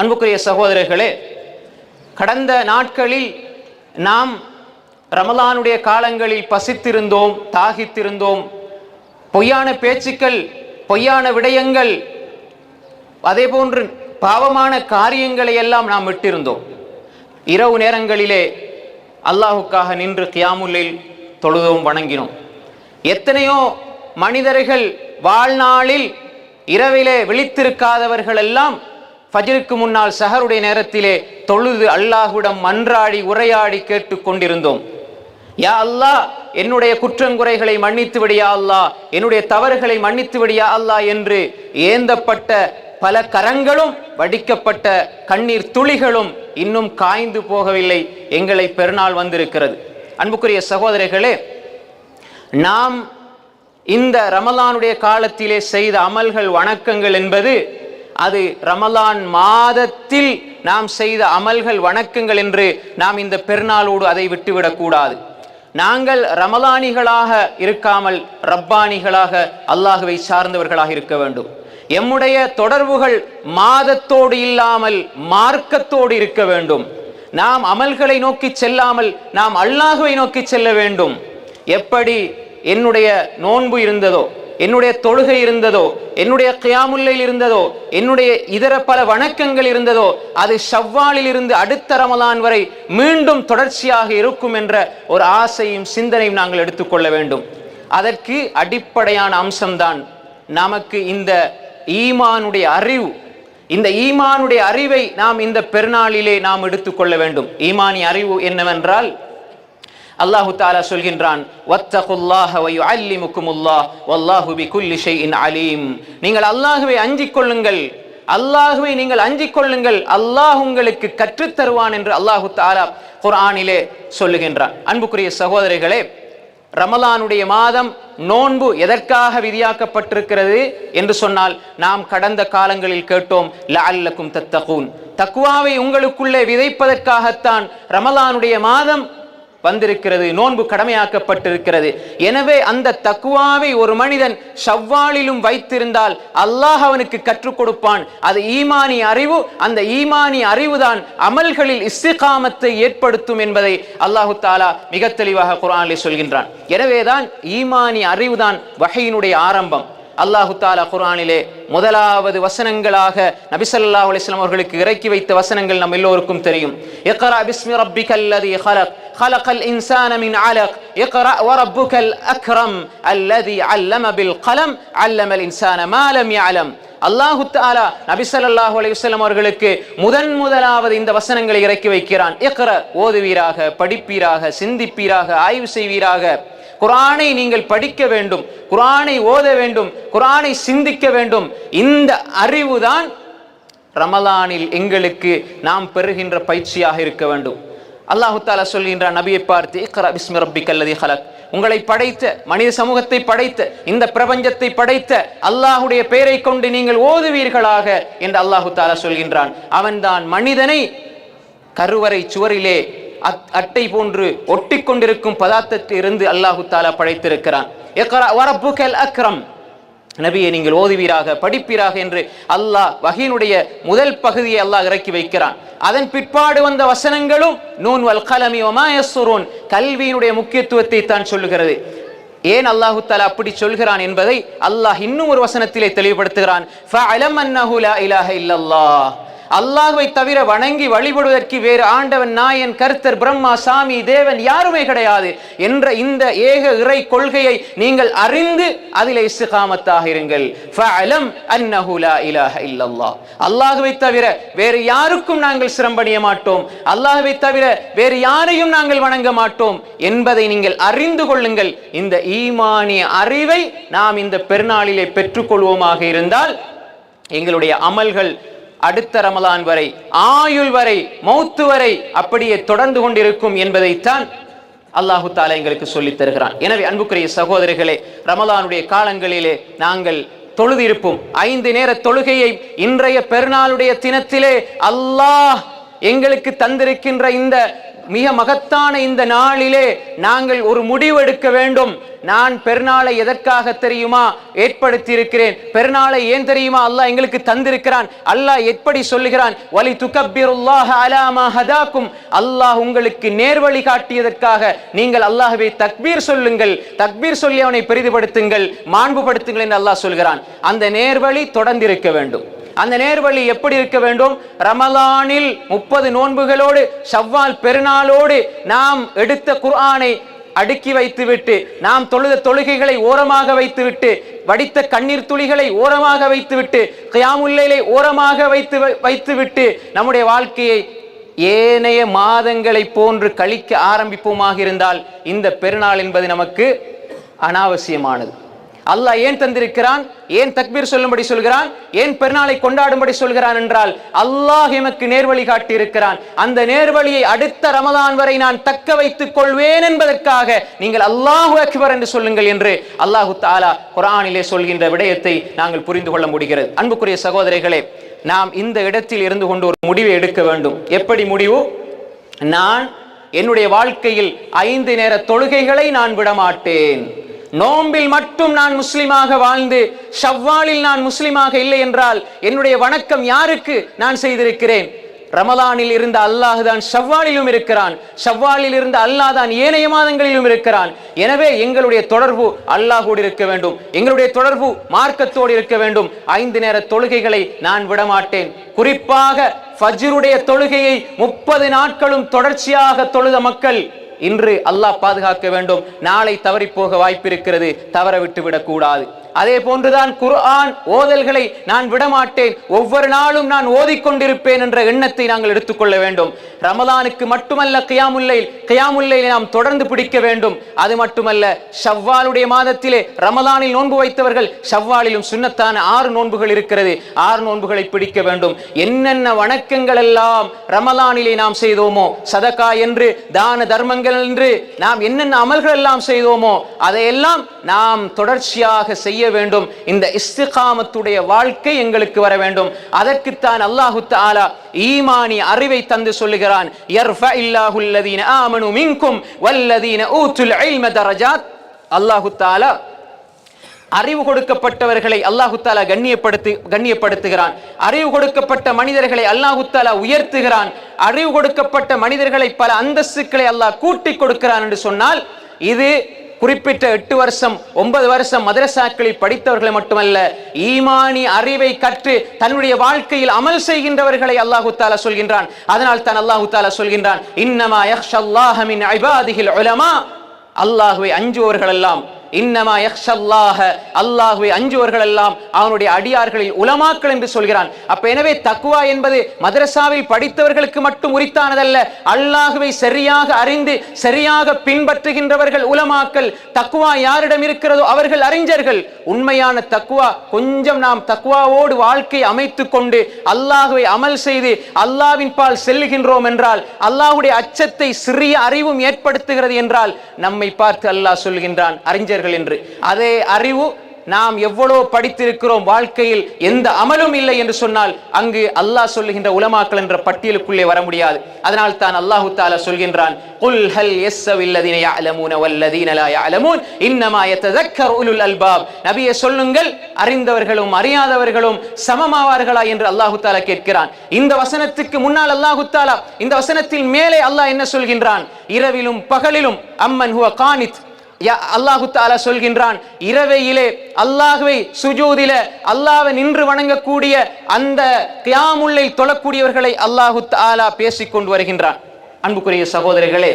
அன்புக்குரிய சகோதரர்களே கடந்த நாட்களில் நாம் ரமலானுடைய காலங்களில் பசித்திருந்தோம் தாகித்திருந்தோம். பொய்யான பேச்சுக்கள் பொய்யான விடயங்கள் அதே போன்று பாவமான காரியங்களை எல்லாம் நாம் விட்டிருந்தோம். இரவு நேரங்களிலே அல்லாஹுக்காக நின்று கியாமுல்லில் தொழுதோம் வணங்கினோம். எத்தனையோ மனிதர்கள் வாழ்நாளில் இரவிலே விழித்திருக்காதவர்கள் எல்லாம் ஃபஜருக்கு முன்னால் சஹருடைய நேரத்திலே தொழுது அல்லாஹுடன் மன்றாடி உரையாடி கேட்டு கொண்டிருந்தோம். யா அல்லாஹ் என்னுடைய குற்றங்குறைகளை மன்னித்து விடியா அல்லா என்னுடைய தவறுகளை மன்னித்து விடியா அல்லா என்று ஏந்தப்பட்ட பல கரங்களும் வடிக்கப்பட்ட கண்ணீர் துளிகளும் இன்னும் காய்ந்து போகவில்லை எங்களை பெருநாள் வந்திருக்கிறது. அன்புக்குரிய சகோதரிகளே நாம் இந்த ரமலானுடைய காலத்திலே செய்த அமல்கள் வணக்கங்கள் என்பது அது ரமலான் மாதத்தில் நாம் செய்த அமல்கள் வணக்கங்கள் என்று நாம் இந்த பெருநாளோடு அதை விட்டுவிடக்கூடாது நாங்கள் ரமலானிகளாக இருக்காமல் ரப்பானிகளாக அல்லாஹுவை சார்ந்தவர்களாக இருக்க வேண்டும். எம்முடைய தொடர்புகள் மாதத்தோடு இல்லாமல் மார்க்கத்தோடு இருக்க வேண்டும். நாம் அமல்களை நோக்கி செல்லாமல் நாம் அல்லாஹுவை நோக்கி செல்ல வேண்டும். எப்படி என்னுடைய நோன்பு இருந்ததோ என்னுடைய தொழுகை இருந்ததோ என்னுடைய கியாமுல்லையில் இருந்ததோ என்னுடைய இதர பல வணக்கங்கள் இருந்ததோ அது ஷவ்வாலில் இருந்து அடுத்த ரமலான் வரை மீண்டும் தொடர்ச்சியாக இருக்கும் என்ற ஒரு ஆசையும் சிந்தனையும் நாங்கள் எடுத்துக்கொள்ள வேண்டும். அதற்கு அடிப்படையான அம்சம்தான் நமக்கு இந்த ஈமானுடைய அறிவு. இந்த ஈமானுடைய அறிவை நாம் இந்த பெருநாளிலே நாம் எடுத்துக்கொள்ள வேண்டும். ஈமானி அறிவு என்னவென்றால் அல்லாஹு தாலா சொல்கின்றான் அலீம். நீங்கள் அல்லாஹுவை அஞ்சிக் கொள்ளுங்கள். அல்லாஹுவை நீங்கள் அஞ்சிக் கொள்ளுங்கள். அல்லாஹ் உங்களுக்கு கற்றுத்தருவான் என்று அல்லாஹு தாலா குர்ஆனிலே சொல்லுகின்றான். அன்புக்குரிய சகோதரிகளே ரமலானுடைய மாதம் நோன்பு எதற்காக விதியாக்கப்பட்டிருக்கிறது என்று சொன்னால் நாம் கடந்த காலங்களில் கேட்டோம் லஅல்லக்கும் தத்தகூன். தக்குவாவை உங்களுக்குள்ளே விதைப்பதற்காகத்தான் ரமலானுடைய மாதம் வந்திருக்கிறது நோன்பு கடமையாக்கப்பட்டிருக்கிறது. எனவே அந்த தக்குவாவை ஒரு மனிதன் ஷவ்வாலிலும் வைத்திருந்தால் அல்லாஹ் அவனுக்கு கற்றுக் கொடுப்பான். அது ஈமானி அறிவு அந்த ஈமானி அறிவுதான் அமல்களில் இஸ்திகாமத்தை ஏற்படுத்தும் என்பதை அல்லாஹு தாலா மிக தெளிவாக குரானில் சொல்கின்றான். எனவேதான் ஈமானி அறிவுதான் வகையினுடைய ஆரம்பம். அல்லாஹு தாலா குர்ஆனிலே முதலாவது வசனங்களாக நபிசல்லாஹு அலிஸ்லாம் அவர்களுக்கு இறக்கி வைத்த வசனங்கள் நம் எல்லோருக்கும் தெரியும் இக்ரா பிஸ்மி ரப்பிக்கல் லதி خلق خلق الإنسان من علق اقرأ وربك الأكرم الذي علم بالقلم علم الإنسان ما لم يعلم அல்லாஹு தாலா நபி ஸல்லல்லாஹு அலைஹி வஸல்லம் அவர்களுக்கு முதன் முதலாவது இந்த வசனங்களை இறக்கி வைக்கிறான் இக்ர ஓதுவீராக படிப்பீராக சிந்திப்பீராக ஆய்வு செய்வீராக குரானை நீங்கள் படிக்க வேண்டும் குரானை ஓத வேண்டும் குரானை சிந்திக்க வேண்டும். இந்த அறிவுதான் ரமலானில் எங்களுக்கு நாம் பெறுகின்ற பயிற்சியாக இருக்க வேண்டும். அல்லாஹு தாலா சொல்கின்றான் நபியை பார்த்து இக்ரா பிஸ்மி ரப்பி கல்லதி ஹலக். உங்களை படைத்த மனித சமூகத்தை படைத்த இந்த பிரபஞ்சத்தை படைத்த அல்லாஹுடைய பெயரை கொண்டு நீங்கள் ஓதுவீர்களாக என்று அல்லாஹு தாலா சொல்கின்றான். அவன்தான் மனிதனை கருவறை சுவரிலே அட்டை போன்று ஒட்டி கொண்டிருக்கும் பதார்த்தத்திலிருந்து அல்லாஹு தாலா படைத்திருக்கிறான். அக்ரம். நபியை நீங்கள் ஓதுவீராக படிப்பீராக என்று அல்லாஹ் வகையினுடைய முதல் பகுதியை அல்லாஹ் இறக்கி வைக்கிறான். அதன் பிற்பாடு வந்த வசனங்களும் நூன் வல் கலமி ஒமாயசுரூன் கல்வியினுடைய முக்கியத்துவத்தை தான் சொல்லுகிறது. ஏன் அல்லாஹு தாலா அப்படி சொல்கிறான் என்பதை அல்லாஹ் இன்னும் ஒரு வசனத்திலே தெளிவுபடுத்துகிறான். அல்லாஹுவை தவிர வணங்கி வழிபடுவதற்கு வேறு ஆண்டவன் நாயன் கர்த்தர் பிரம்மா சாமி தேவன் யாருமே கிடையாது என்ற இந்த ஏக இறை கொள்கையை நீங்கள் அறிந்து அதிலே இஸ்திகாமத்தாக இருங்கள். அல்லாஹுவை தவிர வேறு யாருக்கும் நாங்கள் சிரம்பணிய மாட்டோம். அல்லாஹுவை தவிர வேறு யாரையும் நாங்கள் வணங்க மாட்டோம். என்பதை நீங்கள் அறிந்து கொள்ளுங்கள். இந்த ஈமானிய அறிவை நாம் இந்த பெருநாளிலே பெற்றுக்கொள்வோமாக இருந்தால் எங்களுடைய அமல்கள் அடுத்த ரமலான் வரை ஆயுள் வரை மௌத்து வரை அப்படியே தொடர்ந்து கொண்டிருக்கும் என்பதைத்தான் அல்லாஹு தாலா எங்களுக்கு சொல்லித் தருகிறான். எனவே அன்புக்குரிய சகோதரிகளே ரமலானுடைய காலங்களிலே நாங்கள் தொழுது இருப்போம் ஐந்து நேர தொழுகையை இன்றைய பெருநாளுடைய தினத்திலே அல்லாஹ் எங்களுக்கு தந்திருக்கின்ற இந்த மிக மகத்தான இந்த நாளிலே நாங்கள் ஒரு முடிவு எடுக்க வேண்டும். நான் பெருநாளை எதற்காக தெரியுமா? ஏற்படுத்தி இருக்கிறேன் பெருநாளை ஏன் தெரியுமா? அல்லாஹ் எங்களுக்கு தந்திருக்கிறான். அல்லாஹ் எப்படி சொல்லுகிறான்? வலி துக்கப்பிருல்லாஹ அலாமா ஹதாக்கும். அல்லாஹ் உங்களுக்கு நேர்வழி காட்டியதற்காக நீங்கள் அல்லாஹுவை தக்பீர் சொல்லுங்கள். தக்பீர் சொல்லி அவனை பெரிதுபடுத்துங்கள். மாண்புபடுத்துங்கள் என்று அல்லாஹ் சொல்கிறான். அந்த நேர்வழி தொடர்ந்திருக்க வேண்டும். அந்த நேர்வழி எப்படி இருக்க வேண்டும்? ரமலானில் முப்பது நோன்புகளோடு ஷவ்வால் பெருநாளோடு நாம் எடுத்த குர்ஆனை அடுக்கி வைத்துவிட்டு நாம் தொழுத தொழுகைகளை ஓரமாக வைத்துவிட்டு வடித்த கண்ணீர் துளிகளை ஓரமாக வைத்துவிட்டு கியாமுல்லைலை ஓரமாக வைத்து வைத்துவிட்டு நம்முடைய வாழ்க்கையை ஏனைய மாதங்களை போன்று கழிக்க ஆரம்பிப்போமாக இருந்தால் இந்த பெருநாள் என்பது நமக்கு அனாவசியமானது. அல்லாஹ் ஏன் தந்திருக்கிறான்? ஏன் தக்பீர் சொல்லும்படி சொல்கிறான்? ஏன் பெருநாளை கொண்டாடும்படி சொல்கிறான் என்றால் அல்லாஹ் எமக்கு நேர்வழி காட்டி இருக்கிறான் அந்த நேர்வழியை அடுத்த ரமதான் வரை நான் தக்க வைத்துக் கொள்வேன் என்பதற்காக நீங்கள் அல்லாஹு அக்பர் என்று சொல்லுங்கள் என்று அல்லாஹு தாலா குரானிலே சொல்கின்ற விடயத்தை நாங்கள் புரிந்து கொள்ள முடிகிறது. அன்புக்குரிய சகோதரிகளே நாம் இந்த இடத்தில் இருந்து கொண்டு ஒரு முடிவை எடுக்க வேண்டும். எப்படி முடிவு? நான் என்னுடைய வாழ்க்கையில் ஐந்து நேர தொழுகைகளை நான் விடமாட்டேன். நோம்பில் மட்டும் நான் முஸ்லிமாக வாழ்ந்து ஷவ்வாலில் நான் முஸ்லிமாக இல்லை என்றால் என்னுடைய வணக்கம் யாருக்கு நான் செய்திருக்கிறேன்? ரமலானில் இருந்த அல்லாஹ் தான் ஷவ்வாலிலும் இருக்கிறான். ஷவ்வாலில் இருந்த அல்லாஹ் தான் ஏனைய மாதங்களிலும் இருக்கிறான். எனவே எங்களுடைய தொடர்பு அல்லாஹோடு இருக்க வேண்டும். எங்களுடைய தொடர்பு மார்க்கத்தோடு இருக்க வேண்டும். ஐந்து நேர தொழுகைகளை நான் விடமாட்டேன். குறிப்பாக ஃபஜ்ருடைய தொழுகையை முப்பது நாட்களும் தொடர்ச்சியாக தொழுத மக்கள் இன்று அல்லாஹ் பாதுகாக்க வேண்டும். நாளை தவறி போக வாய்ப்பிருக்கிறது. தவற விட்டு விடக்கூடாது அதே போன்றுதான் குர்ஆன் ஓதல்களை நான் விடமாட்டேன். ஒவ்வொரு நாளும் நான் ஓதிக்கொண்டிருப்பேன் என்ற எண்ணத்தை நாங்கள் எடுத்துக்கொள்ள வேண்டும். ரமலானுக்கு மட்டுமல்ல கியாமுல்லையில் கியாமுல்லையில் நாம் தொடர்ந்து பிடிக்க வேண்டும். அது மட்டுமல்ல ஷவ்வாலுடைய மாதத்திலே ரமலானில் நோன்பு வைத்தவர்கள் ஷவ்வாலிலும் சுன்னத்தான ஆறு நோன்புகள் இருக்கிறது. ஆறு நோன்புகளை பிடிக்க வேண்டும். என்னென்ன வணக்கங்கள் எல்லாம் ரமலானிலே நாம் செய்தோமோ சதகா என்று தான தர்மங்கள் என்று நாம் என்னென்ன அமல்கள் எல்லாம் செய்தோமோ அதையெல்லாம் நாம் தொடர்ச்சியாக செய்ய வேண்டும். இந்த இஸ்திகாமத்துடைய வாழ்க்கை எங்களுக்கு வர வேண்டும். அதற்குத்தான் அல்லாஹு தாலா ஈமானி அறிவை தந்து சொல்லுகிறான் ஆமனு மின்கும் வல்லதீன ஊத்துல் இல்ம தரஜாத். அல்லாஹு தாலா அறிவு கொடுக்கப்பட்டவர்களை அல்லாஹு தாலா கண்ணியப்படுத்து கண்ணியப்படுத்துகிறான். அறிவு கொடுக்கப்பட்ட மனிதர்களை அல்லாஹு தாலா உயர்த்துகிறான். அறிவு கொடுக்கப்பட்ட மனிதர்களை பல அந்தஸ்துக்களை அல்லாஹ் கூட்டி கொடுக்கிறான் என்று சொன்னால் இது குறிப்பிட்ட எட்டு வருஷம் ஒன்பது வருஷம் மதரசாக்களில் படித்தவர்களை மட்டுமல்ல ஈமானி அறிவை கற்று தன்னுடைய வாழ்க்கையில் அமல் செய்கின்றவர்களை அல்லாஹு தாலா சொல்கின்றான். அதனால் தான் அல்லாஹு தாலா சொல்கின்றான் இன்னமா யக்ஷல்லாஹ மின் உலமா. அல்லாஹுவை அஞ்சுவர்கள் எல்லாம் இன்னமா யக்ஷல்லாஹ அல்லாஹுவை அஞ்சுவர்கள் எல்லாம் அவனுடைய அடியார்களில் உலமாக்கள் என்று சொல்கிறான். அப்ப எனவே தக்குவா என்பது மதரசாவில் படித்தவர்களுக்கு மட்டும் உரித்தானதல்ல அல்லாஹுவை சரியாக அறிந்து சரியாக பின்பற்றுகின்றவர்கள் உலமாக்கள். தக்குவா யாரிடம் இருக்கிறதோ அவர்கள் அறிஞர்கள். உண்மையான தக்குவா கொஞ்சம் நாம் தக்குவாவோடு வாழ்க்கை அமைத்துக் கொண்டு அல்லாஹுவை அமல் செய்து அல்லாவின் பால் செல்லுகின்றோம் என்றால் அல்லாஹுடைய அச்சத்தை சிறிய அறிவும் ஏற்படுத்துகிறது என்றால் நம்மை பார்த்து அல்லாஹ் சொல்கின்றான். அறிஞர் அறிஞர்கள் என்று அதே அறிவு நாம் எவ்வளவு படித்திருக்கிறோம் வாழ்க்கையில் எந்த அமலும் இல்லை என்று சொன்னால் அங்கு அல்லாஹ் சொல்லுகின்ற உலமாக்கள் என்ற பட்டியலுக்குள்ளே வர முடியாது. அதனால் தான் அல்லாஹு தாலா சொல்கின்றான் குல் ஹல் யஸ்ஸவில்லதீன யஅலமூன வல்லதீன லா யஅலமூன் இன்னமா யததக்கர் உலுல் அல்பாப். நபியே சொல்லுங்கள் அறிந்தவர்களும் அறியாதவர்களும் சமமாவார்களா என்று அல்லாஹு தாலா கேட்கிறான். இந்த வசனத்துக்கு முன்னால் அல்லாஹு தாலா இந்த வசனத்தில் மேலே அல்லாஹ் என்ன சொல்கின்றான்? இரவிலும் பகலிலும் அம்மன் ஹுவ கானித் அல்லாஹு தாலா சொல்கின்றான் இரவையிலே அல்லாஹுவை சுஜூதில அல்லாவை நின்று வணங்கக்கூடிய அந்த கியாமுல்லை தொழக்கூடியவர்களை அல்லாஹு தாலா பேசிக்கொண்டு வருகின்றான். அன்புக்குரிய சகோதரர்களே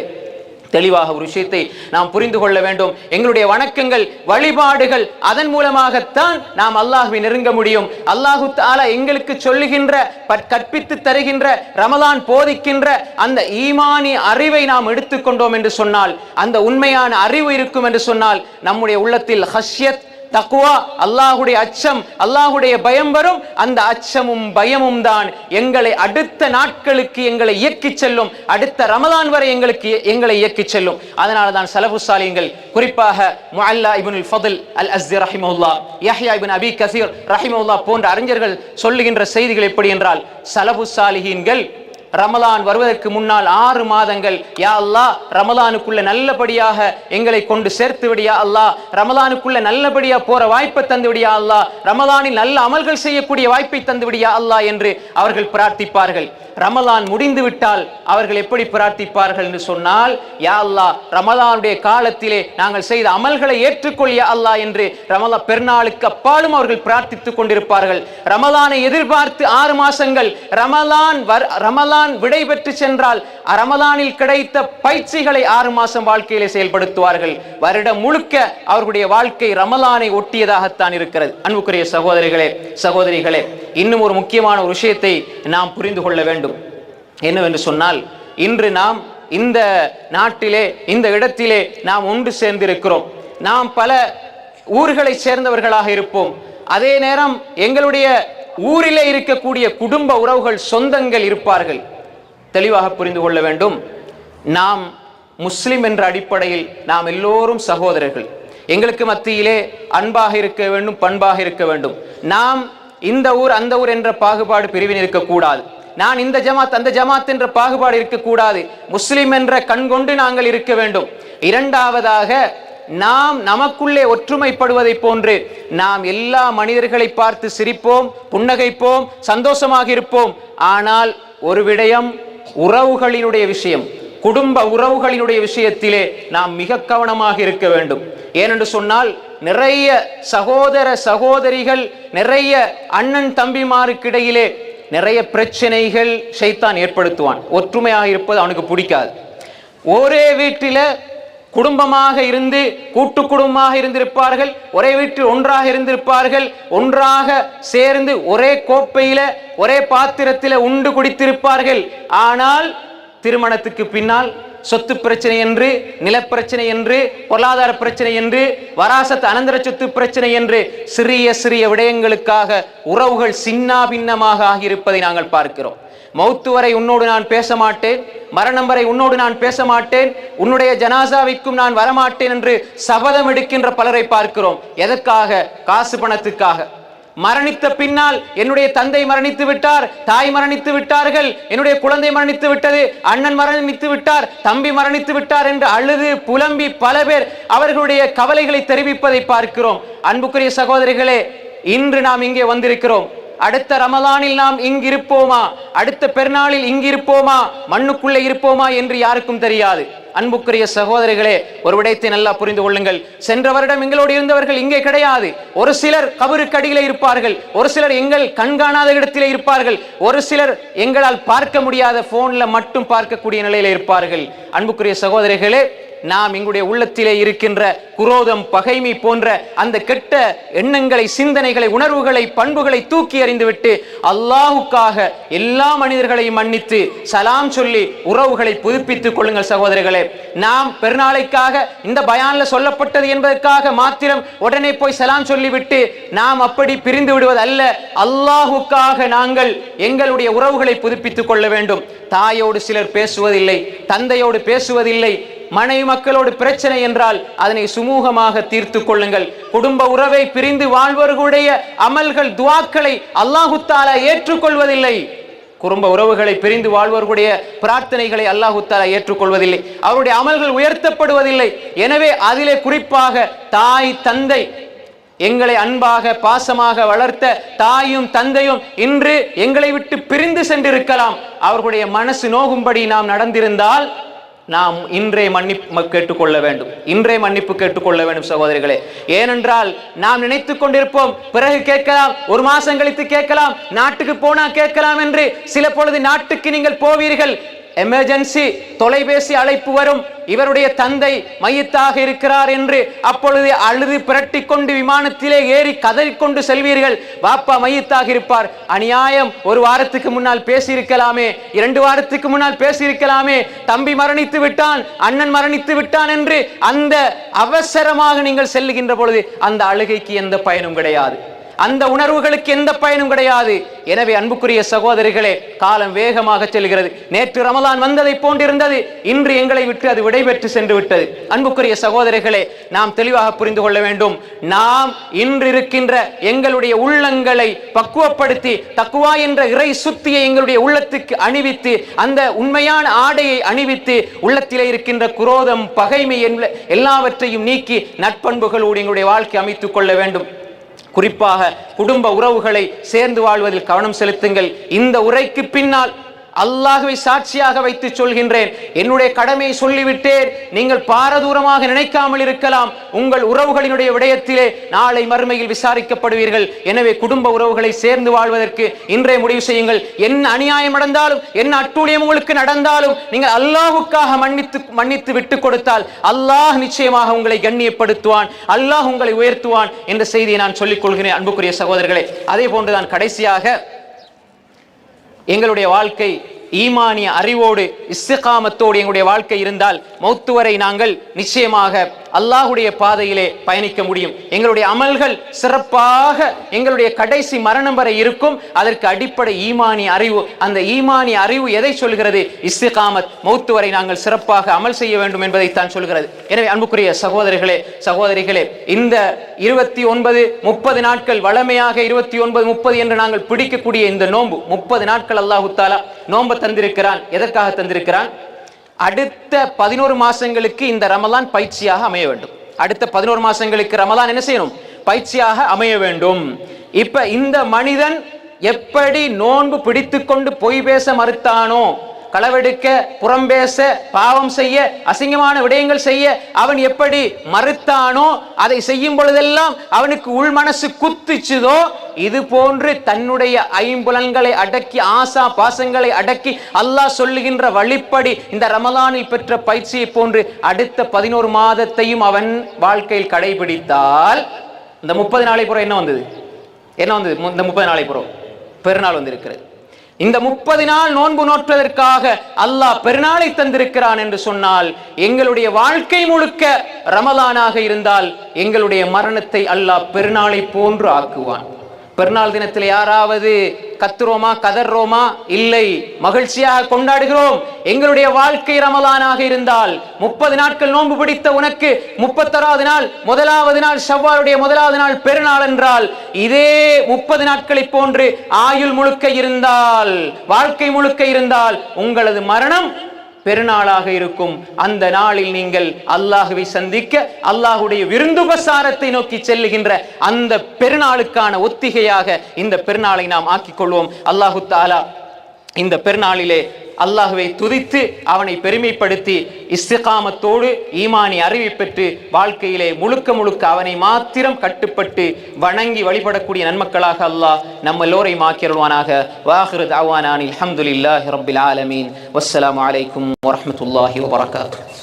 தெளிவாக ஒரு விஷயத்தை நாம் புரிந்து கொள்ள வேண்டும். எங்களுடைய வணக்கங்கள் வழிபாடுகள் அதன் மூலமாகத்தான் நாம் அல்லாஹுவை நெருங்க முடியும். அல்லாஹு தாலா எங்களுக்கு சொல்லுகின்ற கற்பித்து தருகின்ற ரமலான் போதிக்கின்ற அந்த ஈமானி அறிவை நாம் எடுத்துக்கொண்டோம் என்று சொன்னால் அந்த உண்மையான அறிவு இருக்கும் என்று சொன்னால் நம்முடைய உள்ளத்தில் ஹஷ்யத் தக்குவா அல்லாஹுடைய அச்சம் அல்லாஹுடைய பயம் வரும். அந்த அச்சமும் பயமும் தான் எங்களை அடுத்த நாட்களுக்கு எங்களை இயக்கிச் செல்லும். அடுத்த ரமதான் வரை எங்களுக்கு எங்களை இயக்கிச் செல்லும். அதனால தான் சலபு சாலியங்கள் குறிப்பாக முஅல்லா இப்னுல் ஃபதுல் அல் அஸ்தி ரஹிமுல்லா யஹ்யா இபின் அபி கசீர் ரஹிமுல்லா போன்ற அறிஞர்கள் சொல்லுகின்ற செய்திகள் எப்படி என்றால் சலபு சாலிஹீன்கள் ரமலான் வருவதற்கு முன்னால் ஆறு மாதங்கள். யா அல்லா ரமலானுக்குள்ள நல்லபடியாக எங்களை கொண்டு சேர்த்து விடியா அல்லாஹ். ரமலானுக்குள்ள நல்லபடியா போற வாய்ப்பை தந்து விடியா அல்லாஹ். ரமலானில் நல்ல அமல்கள் செய்யக்கூடிய வாய்ப்பை தந்து விடியா அல்லா என்று அவர்கள் பிரார்த்திப்பார்கள். ரமலான் முடிந்து விட்டால் அவர்கள் எப்படி பிரார்த்திப்பார்கள் என்று சொன்னால் யா அல்லாஹ் ரமலானுடைய காலத்திலே நாங்கள் செய்த அமல்களை ஏற்றுக்கொள்ளியா அல்லா அல்லாஹ் என்று ரமலா பெருநாளுக்கு அப்பாலும் அவர்கள் பிரார்த்தித்துக் கொண்டிருப்பார்கள். ரமலானை எதிர்பார்த்து ஆறு மாசங்கள் ரமலான் வர் ரமலான் விடை பெற்று சென்றால் ரமலானில் கிடைத்த பயிற்சிகளை ஆறு மாசம் வாழ்க்கையிலே செயல்படுத்துவார்கள். வருடம் முழுக்க அவர்களுடைய வாழ்க்கை ரமலானை ஒட்டியதாகத்தான் இருக்கிறது. அன்புக்குரிய சகோதரிகளே சகோதரிகளே இன்னும் ஒரு முக்கியமான ஒரு விஷயத்தை நாம் புரிந்து கொள்ள வேண்டும். என்னவென்று சொன்னால் இன்று நாம் இந்த நாட்டிலே இந்த இடத்திலே நாம் ஒன்று சேர்ந்திருக்கிறோம். நாம் பல ஊர்களை சேர்ந்தவர்களாக இருப்போம். அதே நேரம் எங்களுடைய ஊரிலே இருக்கக்கூடிய குடும்ப உறவுகள் சொந்தங்கள் இருப்பார்கள். தெளிவாக புரிந்து கொள்ள வேண்டும். நாம் முஸ்லிம் என்ற அடிப்படையில் நாம் எல்லோரும் சகோதரர்கள். எங்களுக்கு மத்தியிலே அன்பாக இருக்க வேண்டும் பண்பாக இருக்க வேண்டும். நாம் இந்த ஊர் அந்த ஊர் என்ற பாகுபாடு பிரிவின் இருக்கக்கூடாது. நான் இந்த ஜமாத் அந்த ஜமாத் என்ற பாகுபாடு இருக்கக்கூடாது. முஸ்லிம் என்ற கண் கொண்டு நாங்கள் இருக்க வேண்டும். இரண்டாவதாக நாம் நமக்குள்ளே ஒற்றுமைப்படுவதை போன்று நாம் எல்லா மனிதர்களை பார்த்து சிரிப்போம் புன்னகைப்போம் சந்தோஷமாக இருப்போம். ஆனால் ஒரு விடயம் உறவுகளினுடைய விஷயம். குடும்ப உறவுகளினுடைய விஷயத்திலே நாம் மிக கவனமாக இருக்க வேண்டும். ஏனென்று சொன்னால் நிறைய சகோதர சகோதரிகள் நிறைய அண்ணன் தம்பிமாருக்கிடையிலே நிறைய பிரச்சனைகள் ஷைத்தான் ஏற்படுத்துவான். ஒற்றுமையாக இருப்பது அவனுக்கு பிடிக்காது. ஒரே வீட்டில குடும்பமாக இருந்து கூட்டு குடும்பமாக இருந்திருப்பார்கள் ஒரே வீட்டில் ஒன்றாக இருந்திருப்பார்கள் ஒன்றாக சேர்ந்து ஒரே கோப்பையில ஒரே பாத்திரத்தில் உண்டு குடித்திருப்பார்கள். ஆனால் திருமணத்துக்கு பின்னால் சொத்து பிரச்சனை என்று நிலப்பிரச்சனை என்று பொருளாதார பிரச்சனை என்று வராசத் அனந்தர சொத்து பிரச்சனை என்று சிறிய சிறிய விடயங்களுக்காக உறவுகள் சின்னா பின்னமாக ஆகியிருப்பதை நாங்கள் பார்க்கிறோம். மௌத்து வரை உன்னோடு நான் பேச மாட்டேன் மரணம் வரை உன்னோடு நான் பேச மாட்டேன் உன்னுடைய ஜனாசாவிக்கும் நான் வரமாட்டேன் என்று சபதம் எடுக்கின்ற பலரை பார்க்கிறோம். எதற்காக? காசு பணத்துக்காக. மரணித்த பின்னால் என்னுடைய தந்தை மரணித்து விட்டார் தாய் மரணித்து விட்டார்கள் என்னுடைய குழந்தை மரணித்து விட்டது அண்ணன் மரணித்து விட்டார் தம்பி மரணித்து விட்டார் என்று அழுது புலம்பி பல பேர் அவர்களுடைய கவலைகளை தெரிவிப்பதை பார்க்கிறோம். அன்புக்குரிய சகோதரிகளே இன்று நாம் இங்கே வந்திருக்கிறோம். அடுத்த ரமலானில் நாம் இங்கு இருப்போமா அடுத்த பெருநாளில் இங்கு இருப்போமா மண்ணுக்குள்ளே இருப்போமா என்று யாருக்கும் தெரியாது. அன்புக்குரிய சகோதரிகளே ஒரு விடயத்தை நல்லா புரிந்து கொள்ளுங்கள். சென்ற வருடம் எங்களோடு இருந்தவர்கள் இங்கே கிடையாது. ஒரு சிலர் கபருக்கடியிலே இருப்பார்கள். ஒரு சிலர் எங்கள் கண்காணாத இடத்திலே இருப்பார்கள். ஒரு சிலர் எங்களால் பார்க்க முடியாத போன்ல மட்டும் பார்க்கக்கூடிய நிலையில இருப்பார்கள். அன்புக்குரிய சகோதரிகளே நாம் எங்களுடைய உள்ளத்திலே இருக்கின்ற குரோதம் பகைமை போன்ற அந்த கெட்ட எண்ணங்களை சிந்தனைகளை உணர்வுகளை பண்புகளை தூக்கி எறிந்துவிட்டு அல்லாஹுக்காக எல்லா மனிதர்களையும் மன்னித்து சலாம் சொல்லி உறவுகளை புதுப்பித்துக் கொள்ளுங்கள் சகோதரர்களே. நாம் பெருநாளைக்காக இந்த பயானில் சொல்லப்பட்டது என்பதற்காக மாத்திரம் உடனே போய் சலாம் சொல்லிவிட்டு நாம் அப்படி பிரிந்து விடுவது அல்ல அல்லாஹுக்காக நாங்கள் எங்களுடைய உறவுகளை புதுப்பித்துக் கொள்ள வேண்டும். தாயோடு சிலர் பேசுவதில்லை தந்தையோடு பேசுவதில்லை மனைவி மக்களோடு பிரச்சனை என்றால் அதனை சுமூகமாக தீர்த்து கொள்ளுங்கள். குடும்ப உறவை பிரிந்து வாழ்வர்களுடைய அமல்கள் துவாக்களை அல்லாஹு தாலா ஏற்றுக்கொள்வதில்லை. குடும்ப உறவுகளை பிரிந்து வாழ்வர்களுடைய பிரார்த்தனைகளை அல்லாஹு தாலா ஏற்றுக்கொள்வதில்லை. அவருடைய அமல்கள் உயர்த்தப்படுவதில்லை. எனவே அதிலே குறிப்பாக தாய் தந்தை எங்களை அன்பாக பாசமாக வளர்த்த தாயும் தந்தையும் இன்று எங்களை விட்டு பிரிந்து சென்றிருக்கலாம். அவர்களுடைய மனசு நோகும்படி நாம் நடந்திருந்தால் நாம் இன்றே மன்னிப்பு கேட்டுக்கொள்ள வேண்டும். இன்றே மன்னிப்பு கேட்டுக்கொள்ள வேண்டும் சகோதரிகளே. ஏனென்றால் நாம் நினைத்துக் கொண்டிருப்போம் பிறகு கேட்கலாம் ஒரு மாசம் கழித்து கேட்கலாம் நாட்டுக்கு போனா கேட்கலாம் என்று சில பொழுது நாட்டுக்கு நீங்கள் போவீர்கள். எமர்ஜென்சி தொலைபேசி அழைப்பு வரும். இவருடைய தந்தை மையத்தாக இருக்கிறார் என்று அப்பொழுது அழுது புரட்டி கொண்டு விமானத்திலே ஏறி கதறிக்கொண்டு செல்வீர்கள். வாப்பா மையத்தாக இருப்பார். அநியாயம் ஒரு வாரத்துக்கு முன்னால் பேசியிருக்கலாமே. இரண்டு வாரத்துக்கு முன்னால் பேசியிருக்கலாமே. தம்பி மரணித்து விட்டான் அண்ணன் மரணித்து விட்டான் என்று அந்த அவசரமாக நீங்கள் செல்லுகின்ற பொழுது அந்த அழுகைக்கு எந்த பயனும் கிடையாது. அந்த உணர்வுகளுக்கு எந்த பயனும் கிடையாது. எனவே அன்புக்குரிய சகோதரிகளே காலம் வேகமாக செல்கிறது. நேற்று ரமலான் வந்ததை போன்றிருந்தது. இன்று எங்களை விட்டு அது விடைபெற்று சென்று விட்டது. அன்புக்குரிய சகோதரிகளே நாம் தெளிவாக புரிந்து கொள்ள வேண்டும். நாம் இன்று இருக்கின்ற எங்களுடைய உள்ளங்களை பக்குவப்படுத்தி தக்குவா என்ற இறை சுத்தியை எங்களுடைய உள்ளத்துக்கு அணிவித்து அந்த உண்மையான ஆடையை அணிவித்து உள்ளத்திலே இருக்கின்ற குரோதம் பகைமை என்ற எல்லாவற்றையும் நீக்கி நட்பண்புகளோடு எங்களுடைய வாழ்க்கை அமைத்துக் கொள்ள வேண்டும். குறிப்பாக குடும்ப உறவுகளை சேர்ந்து வாழ்வதில் கவனம் செலுத்துங்கள். இந்த உரைக்கு பின்னால் அல்லாஹுவை சாட்சியாக வைத்து சொல்கின்றேன். என்னுடைய கடமையை சொல்லிவிட்டேன். நீங்கள் பாரதூரமாக நினைக்காமல் இருக்கலாம். உங்கள் உறவுகளினுடைய விடயத்திலே நாளை மறுமையில் விசாரிக்கப்படுவீர்கள். எனவே குடும்ப உறவுகளை சேர்ந்து வாழ்வதற்கு இன்றைய முடிவு செய்யுங்கள். என்ன அநியாயம் நடந்தாலும் என்ன அட்டூழியம் உங்களுக்கு நடந்தாலும் நீங்கள் அல்லாஹுக்காக மன்னித்து மன்னித்து விட்டு கொடுத்தால் அல்லாஹ் நிச்சயமாக உங்களை கண்ணியப்படுத்துவான். அல்லாஹ் உங்களை உயர்த்துவான் என்ற செய்தியை நான் சொல்லிக் கொள்கிறேன். அன்புக்குரிய சகோதரர்களே அதே போன்றுதான் கடைசியாக எங்களுடைய வாழ்க்கை ஈமானிய அறிவோடு இஸ்திகாமத்தோடு எங்களுடைய வாழ்க்கை இருந்தால் மௌத்து வரை நாங்கள் நிச்சயமாக அல்லாஹுடைய பாதையிலே பயணிக்க முடியும். எங்களுடைய அமல்கள் சிறப்பாக எங்களுடைய கடைசி மரணம் வரை இருக்கும். அதற்கு அடிப்படை ஈமானி அறிவு. அந்த ஈமானி அறிவு எதை சொல்கிறது? இஸ்திகாமத் மௌத்து வரை நாங்கள் சிறப்பாக அமல் செய்ய வேண்டும் என்பதைத்தான் சொல்கிறது. எனவே அன்புக்குரிய சகோதரிகளே சகோதரிகளே இந்த இருபத்தி ஒன்பது முப்பது நாட்கள் வளமையாக இருபத்தி ஒன்பது முப்பது என்று நாங்கள் பிடிக்கக்கூடிய இந்த நோன்பு முப்பது நாட்கள் அல்லாஹு தாலா நோன்பை தந்திருக்கிறான். எதற்காக தந்திருக்கிறான்? அடுத்த பதினோரு மாசங்களுக்கு இந்த ரமலான் பயிற்சியாக அமைய வேண்டும். அடுத்த பதினோரு மாசங்களுக்கு ரமலான் என்ன செய்யணும்? பயிற்சியாக அமைய வேண்டும். இப்ப இந்த மனிதன் எப்படி நோன்பு பிடித்துக்கொண்டு பொய் பேச மறுத்தானோ களவெடுக்க புறம்பேச பாவம் செய்ய அசிங்கமான விடயங்கள் செய்ய அவன் எப்படி மறுத்தானோ அதை செய்யும் பொழுதெல்லாம் அவனுக்கு உள் மனசு குத்துச்சுதோ இது போன்று தன்னுடைய ஐம்புலன்களை அடக்கி ஆசா பாசங்களை அடக்கி அல்லாஹ் சொல்லுகின்ற வழிப்படி இந்த ரமலானில் பெற்ற பயிற்சியை போன்று அடுத்த பதினோரு மாதத்தையும் அவன் வாழ்க்கையில் கடைபிடித்தால் இந்த முப்பது நாளை புறம் என்ன வந்தது? என்ன வந்தது? மு- இந்த முப்பது நாளை புறம் பெருநாள் வந்திருக்கிறது. இந்த முப்பது நாள் நோன்பு நோற்பதற்காக அல்லாஹ் பெருநாளை தந்திருக்கிறான் என்று சொன்னால் எங்களுடைய வாழ்க்கை முழுக்க ரமலானாக இருந்தால் எங்களுடைய மரணத்தை அல்லாஹ் பெருநாளை போன்று ஆக்குவான். பெருநாள் தினத்தில் யாராவது கத்துறோமா கதர்றோமா? இல்லை. மகிழ்ச்சியாக கொண்டாடுகிறோம். எங்களுடைய வாழ்க்கை ரமலானாக இருந்தால் முப்பது நாட்கள் நோன்பு பிடித்த உனக்கு முப்பத்தொராவது நாள் முதலாவது நாள் ஷவ்வாலுடைய முதலாவது நாள் பெருநாள் என்றால் இதே முப்பது நாட்களை போன்று ஆயுள் முழுக்க இருந்தால் வாழ்க்கை முழுக்க இருந்தால் உங்களது மரணம் பெருநாளாக இருக்கும். அந்த நாளில் நீங்கள் அல்லாஹுவை சந்திக்க அல்லாஹுடைய விருந்துபசாரத்தை நோக்கி செல்லுகின்ற அந்த பெருநாளுக்கான ஒத்திகையாக இந்த பெருநாளை நாம் ஆக்கிக் கொள்வோம் அல்லாஹு தாலா இந்த பெருநாளிலே அல்லாஹுவை துதித்து அவனை பெருமைப்படுத்தி இஸ்திகாமத்தோடு ஈமானி அறிவை பெற்று வாழ்க்கையிலே முழுக்க முழுக்க அவனை மாத்திரம் கட்டுப்பட்டு வணங்கி வழிபடக்கூடிய நன்மக்களாக அல்லாஹ் நம்ம எல்லோரை ஆக்கியருள்வானாக. வாஹிரு தாவானான் அஹமதுல்லாஹி ரபில் ஆலமீன். வஸ்ஸலாமு அலைக்கும் வரமத்துல்லாஹி வபரகாத்துஹு.